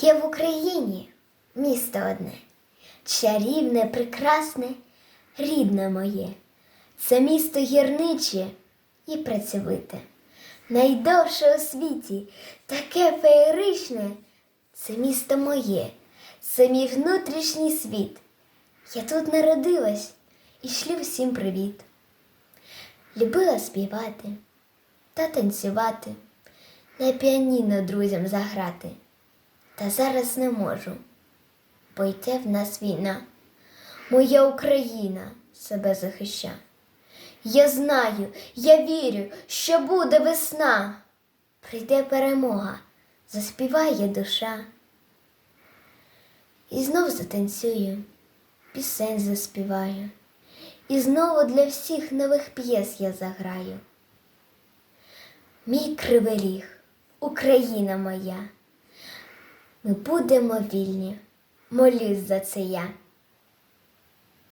Є в Україні місто одне, чарівне, прекрасне, рідне моє. Це місто гірниче і працьовите. Найдовше у світі, таке феєричне. Це місто моє, це мій внутрішній світ. Я тут народилась і шлю всім привіт. Любила співати та танцювати, на піаніно друзям заграти. Та зараз не можу, бо йде в нас війна. Моя Україна себе захища. Я знаю, я вірю, що буде весна. Прийде перемога, заспіває душа. І знов затанцюю, пісень заспіваю, і знову для всіх нових п'єс я заграю. Мій кривий ріг, Україна моя. Ми будемо вільні, молюсь за це я.